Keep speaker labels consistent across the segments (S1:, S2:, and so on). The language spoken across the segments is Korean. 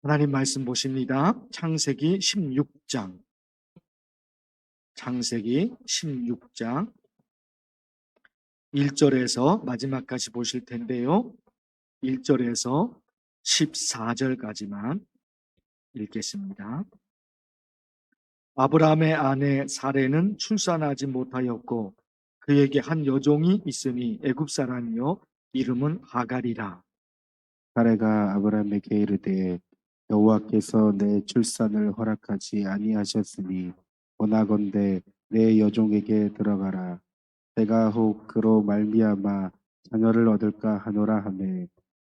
S1: 하나님 말씀 보십니다. 창세기 16장. 창세기 16장 1절에서 마지막까지 보실 텐데요. 1절에서 14절까지만 읽겠습니다. 아브라함의 아내 사레는 출산하지 못하였고 그에게 한 여종이 있으니 애굽 사람이요 이름은 하갈이라.
S2: 사레가 아브라함에게 이르되 여호와께서 내 출산을 허락하지 아니하셨으니 원하건대 내 여종에게 들어가라 내가 혹 그로 말미암아 자녀를 얻을까 하노라 하매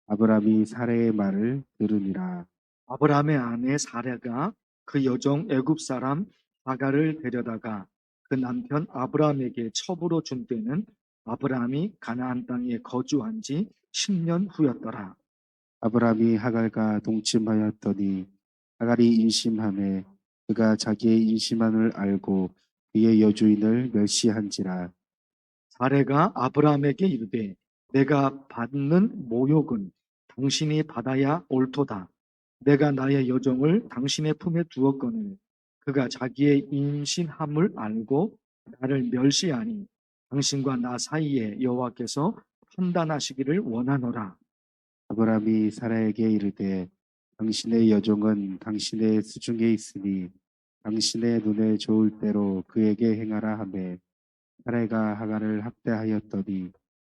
S2: 아브라함이 사레의 말을 들으니라
S1: 아브라함의 아내 사레가 그 여종 애굽 사람 하갈을 데려다가 그 남편 아브라함에게 첩으로 준 때는 아브라함이 가나안 땅에 거주한 지 10년 후였더라.
S2: 아브라함이 하갈과 동침하였더니 하갈이 임신함에 그가 자기의 임신함을 알고 그의 여주인을 멸시한지라
S1: 사레가 아브라함에게 이르되 내가 받는 모욕은 당신이 받아야 옳도다. 내가 나의 여종을 당신의 품에 두었거늘 그가 자기의 임신함을 알고 나를 멸시하니 당신과 나 사이에 여호와께서 판단하시기를 원하노라.
S2: 아브라함이 사라에게 이르되 당신의 여종은 당신의 수중에 있으니 당신의 눈에 좋을 대로 그에게 행하라 하매 사라가 하갈을 학대하였더니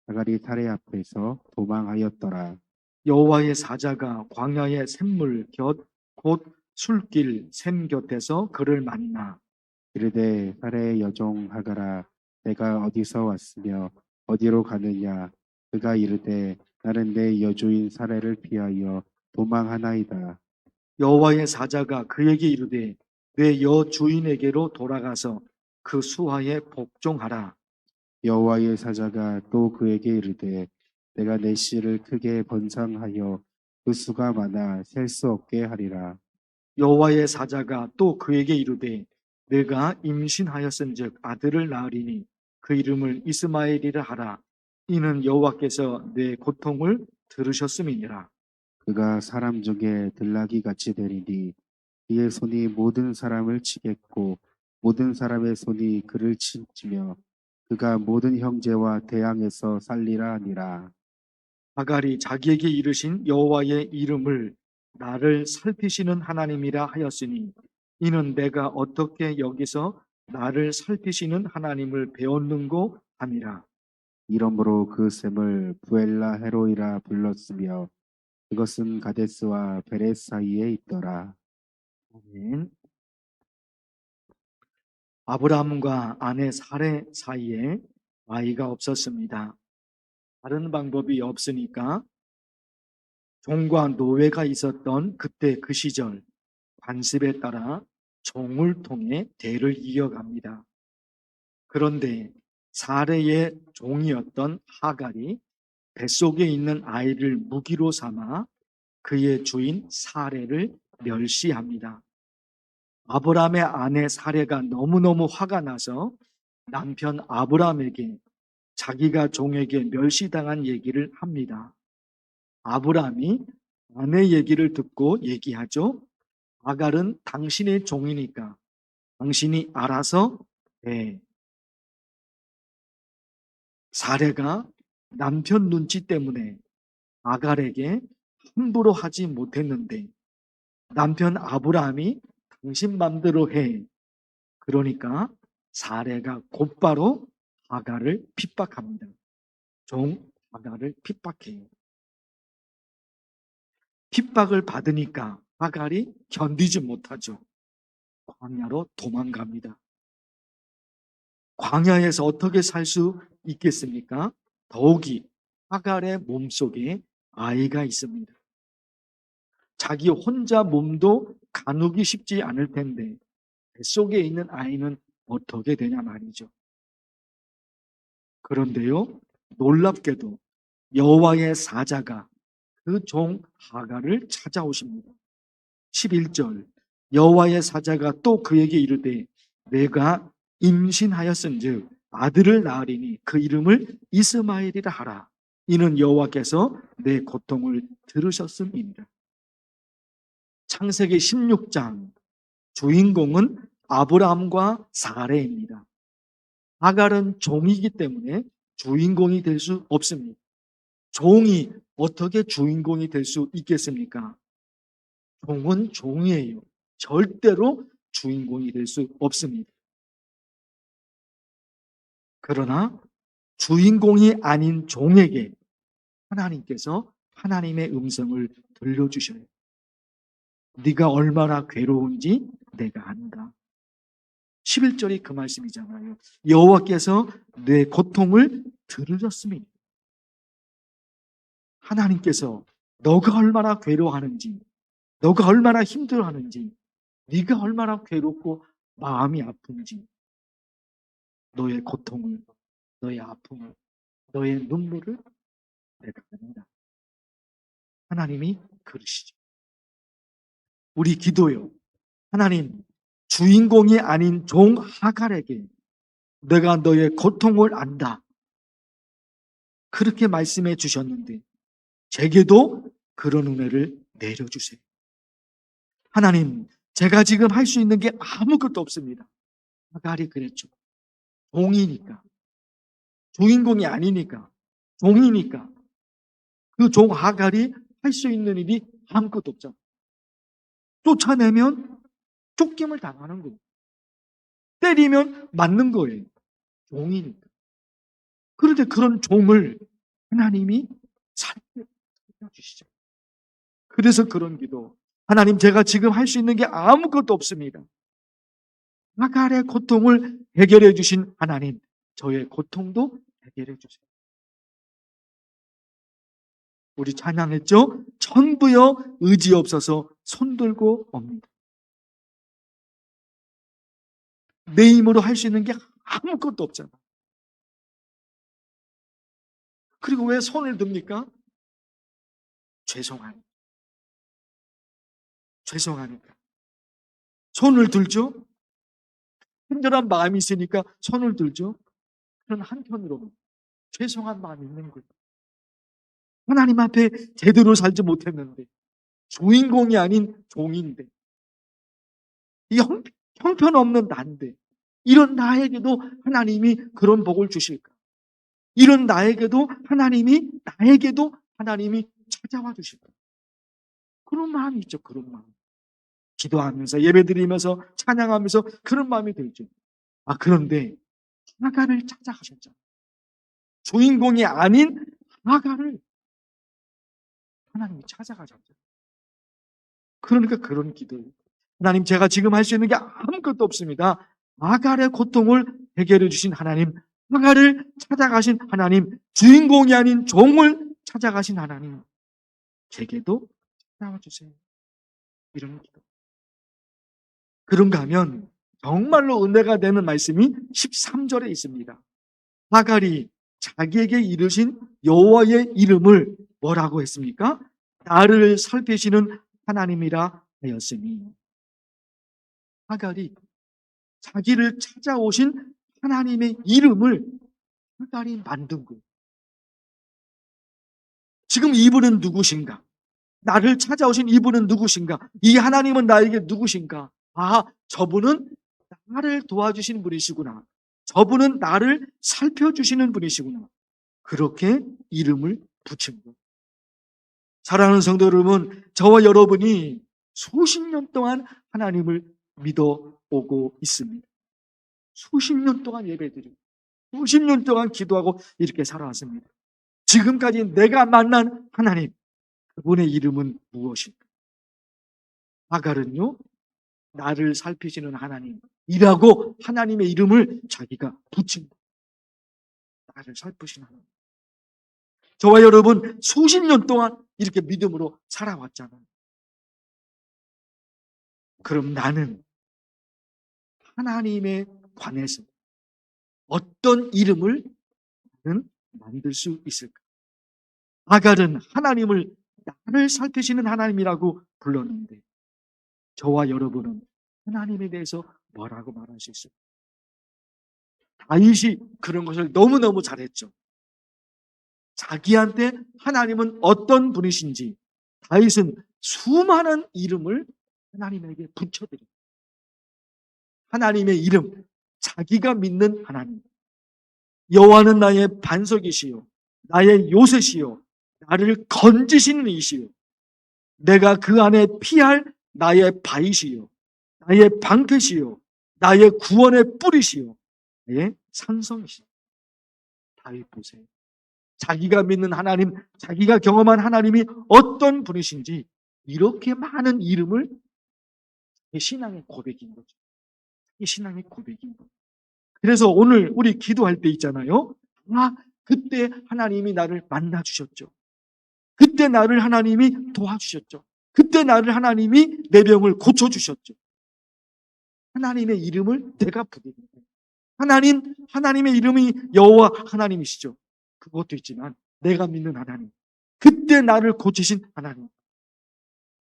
S2: 하갈이 사레 앞에서 도망하였더라.
S1: 여호와의 사자가 광야의 샘물 곁 곧 술길 샘 곁에서 그를 만나.
S2: 이르되 사레의 여종 하갈아 내가 어디서 왔으며 어디로 가느냐 그가 이르되 나는 내 여주인 사레를 피하여 도망하나이다
S1: 여호와의 사자가 그에게 이르되 내 여주인에게로 돌아가서 그 수하에 복종하라.
S2: 여호와의 사자가 또 그에게 이르되 내가 내 씨를 크게 번성하여 그 수가 많아 셀 수 없게 하리라
S1: 여호와의 사자가 또 그에게 이르되 내가 임신하였은즉 아들을 낳으리니 그 이름을 이스마엘이라 하라. 이는 여호와께서 내 고통을 들으셨음이니라.
S2: 그가 사람 중에 들나귀 같이 되리니 그의 손이 모든 사람을 치겠고 모든 사람의 손이 그를 치며 그가 모든 형제와 대항에서 살리라 하니라
S1: 하갈이 자기에게 이르신 여호와의 이름을 나를 살피시는 하나님이라 하였으니 이는 내가 어떻게 여기서 나를 살피시는 하나님을 배웠는고 함이라.
S2: 이러므로 그 샘을 부엘라 헤로이라 불렀으며 그것은 가데스와 베레스 사이에 있더라
S1: 아멘. 아브라함과 아내 사레 사이에 아이가 없었습니다. 다른 방법이 없으니까 종과 노예가 있었던 그때 그 시절 관습에 따라 종을 통해 대를 이어갑니다. 그런데 사레의 종이었던 하갈이 뱃속에 있는 아이를 무기로 삼아 그의 주인 사레를 멸시합니다. 아브라함의 아내 사레가 너무너무 화가 나서 남편 아브라함에게 자기가 종에게 멸시당한 얘기를 합니다. 아브라함이 아내 얘기를 듣고 얘기하죠. 아갈은 당신의 종이니까 당신이 알아서 해. 사례가 남편 눈치 때문에 아갈에게 함부로 하지 못했는데 남편 아브라함이 당신 맘대로 해. 그러니까 사례가 곧바로 아갈을 핍박합니다. 종 아갈을 핍박해요. 핍박을 받으니까 아갈이 견디지 못하죠. 광야로 도망갑니다. 광야에서 어떻게 살 수 있겠습니까? 더욱이 아갈의 몸속에 아이가 있습니다. 자기 혼자 몸도 가누기 쉽지 않을 텐데 뱃속에 있는 아이는 어떻게 되냐 말이죠. 그런데요, 놀랍게도 여호와의 사자가 그 종 하갈을 찾아오십니다. 11절 여호와의 사자가 또 그에게 이르되 내가 임신하였은즉 아들을 낳으리니 그 이름을 이스마엘이라 하라. 이는 여호와께서 내 고통을 들으셨음이니라. 창세기 16장 주인공은 아브라함과 사레입니다. 아갈은 종이기 때문에 주인공이 될 수 없습니다. 종이 어떻게 주인공이 될 수 있겠습니까? 종은 종이에요. 절대로 주인공이 될 수 없습니다. 그러나 주인공이 아닌 종에게 하나님께서 하나님의 음성을 들려주셔요. 네가 얼마나 괴로운지 내가 안다. 11절이 그 말씀이잖아요. 여호와께서 내 고통을 들으셨습니다. 하나님께서 너가 얼마나 괴로워하는지, 너가 얼마나 힘들어하는지, 네가 얼마나 괴롭고 마음이 아픈지, 너의 고통을, 너의 아픔을, 너의 눈물을 내가 안다. 하나님이 그러시죠. 우리 기도요. 하나님, 주인공이 아닌 종 하갈에게 내가 너의 고통을 안다. 그렇게 말씀해 주셨는데, 제게도 그런 은혜를 내려주세요. 하나님, 제가 지금 할 수 있는 게 아무것도 없습니다. 하갈이 그랬죠. 종이니까. 주인공이 아니니까. 종이니까. 그 종 하갈이 할 수 있는 일이 아무것도 없잖아. 쫓아내면 쫓김을 당하는 거예요. 때리면 맞는 거예요. 종이니까. 그런데 그런 종을 하나님이 살려주시죠. 그래서 그런 기도. 하나님, 제가 지금 할 수 있는 게 아무것도 없습니다. 아갈의 고통을 해결해 주신 하나님, 저의 고통도 해결해 주세요. 우리 찬양했죠? 천부여 의지 없어서 손들고 옵니다. 내 힘으로 할 수 있는 게 아무것도 없잖아. 그리고 왜 손을 듭니까? 죄송하니까. 죄송하니까. 손을 들죠? 힘들한 마음이 있으니까 손을 들죠? 그런 한편으로는 죄송한 마음이 있는 거예요. 하나님 앞에 제대로 살지 못했는데, 주인공이 아닌 종인데, 이 형, 형편없는 나인데, 이런 나에게도 하나님이 그런 복을 주실까? 이런 나에게도 하나님이, 나에게도 하나님이 찾아와 주실까? 그런 마음이 있죠, 그런 마음. 기도하면서, 예배 드리면서, 찬양하면서 그런 마음이 들죠. 아, 그런데, 하가를 찾아가셨잖아요. 주인공이 아닌 하가를 하나님이 찾아가셨죠. 그러니까 그런 기도. 하나님, 제가 지금 할 수 있는 게 아무것도 없습니다. 아갈의 고통을 해결해 주신 하나님, 아갈을 찾아가신 하나님, 주인공이 아닌 종을 찾아가신 하나님, 제게도 찾아와 주세요. 이런 기도. 그런가 하면 정말로 은혜가 되는 말씀이 13절에 있습니다. 아갈이 자기에게 이르신 여호와의 이름을 뭐라고 했습니까? 나를 살피시는 하나님이라 하였으니 하갈이 자기를 찾아오신 하나님의 이름을 하갈이 만든 거예요. 지금 이분은 누구신가? 나를 찾아오신 이분은 누구신가? 이 하나님은 나에게 누구신가? 아, 저분은 나를 도와주신 분이시구나. 저분은 나를 살펴주시는 분이시구나. 그렇게 이름을 붙인 거예요. 사랑하는 성도 여러분, 저와 여러분이 수십 년 동안 하나님을 믿어 오고 있습니다. 수십 년 동안 예배드리고, 수십 년 동안 기도하고 이렇게 살아왔습니다. 지금까지 내가 만난 하나님, 그분의 이름은 무엇일까? 아갈은요, 나를 살피시는 하나님이라고 하나님의 이름을 자기가 붙인 거예요. 나를 살피시는 하나님. 저와 여러분 수십 년 동안 이렇게 믿음으로 살아왔잖아요. 그럼 나는 하나님에 관해서 어떤 이름을 나는 만들 수 있을까? 아갈은 하나님을 나를 살피시는 하나님이라고 불렀는데 저와 여러분은 하나님에 대해서 뭐라고 말할 수 있을까? 다윗이 그런 것을 너무너무 잘했죠. 자기한테 하나님은 어떤 분이신지 다윗은 수많은 이름을 하나님에게 붙여드립니다. 하나님의 이름, 자기가 믿는 하나님. 여호와는 나의 반석이시요, 나의 요새시요, 나를 건지시는 이시요, 내가 그 안에 피할 나의 바위시요, 나의 방패시요, 나의 구원의 뿌리시요, 나의 산성이시요. 다윗 보세요. 자기가 믿는 하나님, 자기가 경험한 하나님이 어떤 분이신지 이렇게 많은 이름을 신앙의 고백인 거죠. 이 신앙의 고백인 거죠. 그래서 오늘 우리 기도할 때 있잖아요. 아, 그때 하나님이 나를 만나 주셨죠. 그때 나를 하나님이 도와주셨죠. 그때 나를 하나님이 내 병을 고쳐 주셨죠. 하나님의 이름을 내가 부르는 거예요. 하나님, 하나님의 이름이 여호와 하나님이시죠. 그것도 있지만 내가 믿는 하나님. 그때 나를 고치신 하나님.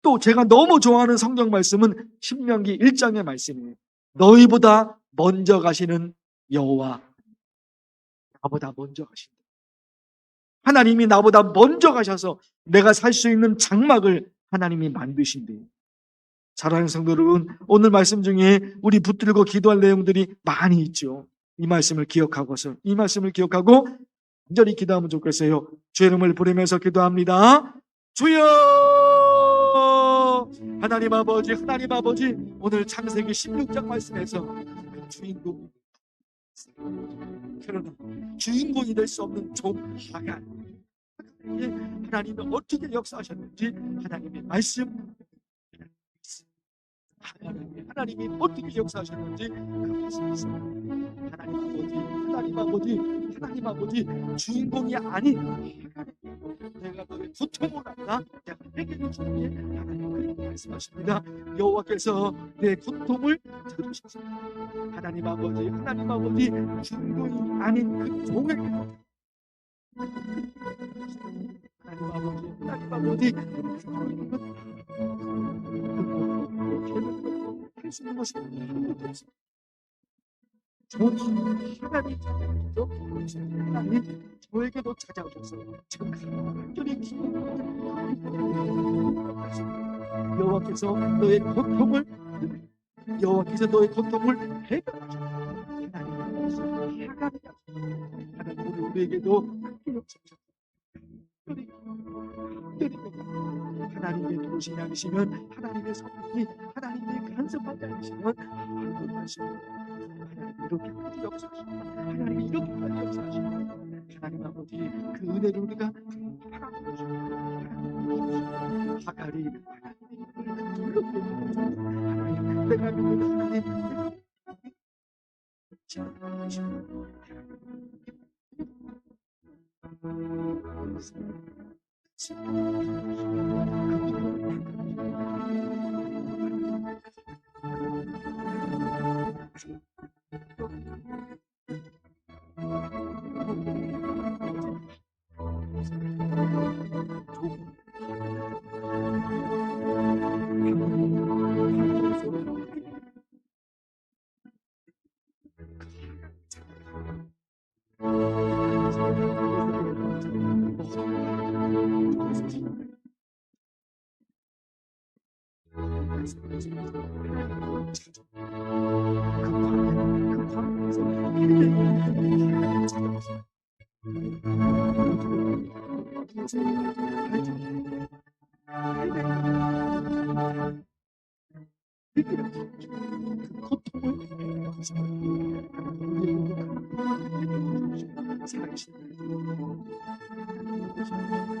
S1: 또 제가 너무 좋아하는 성경 말씀은 신명기 1장의 말씀이에요. 너희보다 먼저 가시는 여호와 나보다 먼저 가신다. 하나님이 나보다 먼저 가셔서 내가 살 수 있는 장막을 하나님이 만드신대요. 사랑하는 성도 여러분, 오늘 말씀 중에 우리 붙들고 기도할 내용들이 많이 있죠. 이 말씀을 기억하고서 이 말씀을 기억하고 간절히 기도하면 좋겠어요. 주의 이름을 부르면서 기도합니다. 주여! 하나님 아버지, 하나님 아버지, 오늘 창세기 16장 말씀에서 그 주인공 그러나 주인공이 될 수 없는 종 하간 하나님이 어떻게 역사하셨는지 하나님의 말씀 하나님이, 하나님이 어떻게 역사하셨는지 그 말씀이 있습니다. 하나님 아버지, 하나님 아버지, 하나님 아버지 주인공이 아닌 내가 너의 고통을 알라 내가 내게 주게 하나님 그렇게 말씀하십니다. 여호와께서 내 고통을 들으셔서 하나님 아버지, 하나님 아버지 주인공이 아닌 그 종에게 종을 할수 있는 것이 아무것도 없습니다. 종이 하나님 찾아오셔서 하나님 저에게도 찾아오셔서 지금 간절히 기도하는 여호와께서 너의 고통을 여호와께서 너의 고통을 하나님께서 하나님 하나님 오늘 우리에게도 함께 특별히 하나님의 도우심이 아니시면 하나님의 선물이 하나님의 간섭하지 않으시면 아무것도 하시고 하나님 이렇게까지 역사하시고 하나님 이렇게까지 역사하시고 하나님 아버지 그 은혜를 우리가 하갈이 하나님의 이름을 불렀고 하나님 내가 믿는 하나님 그 고통을 살아 계신 Música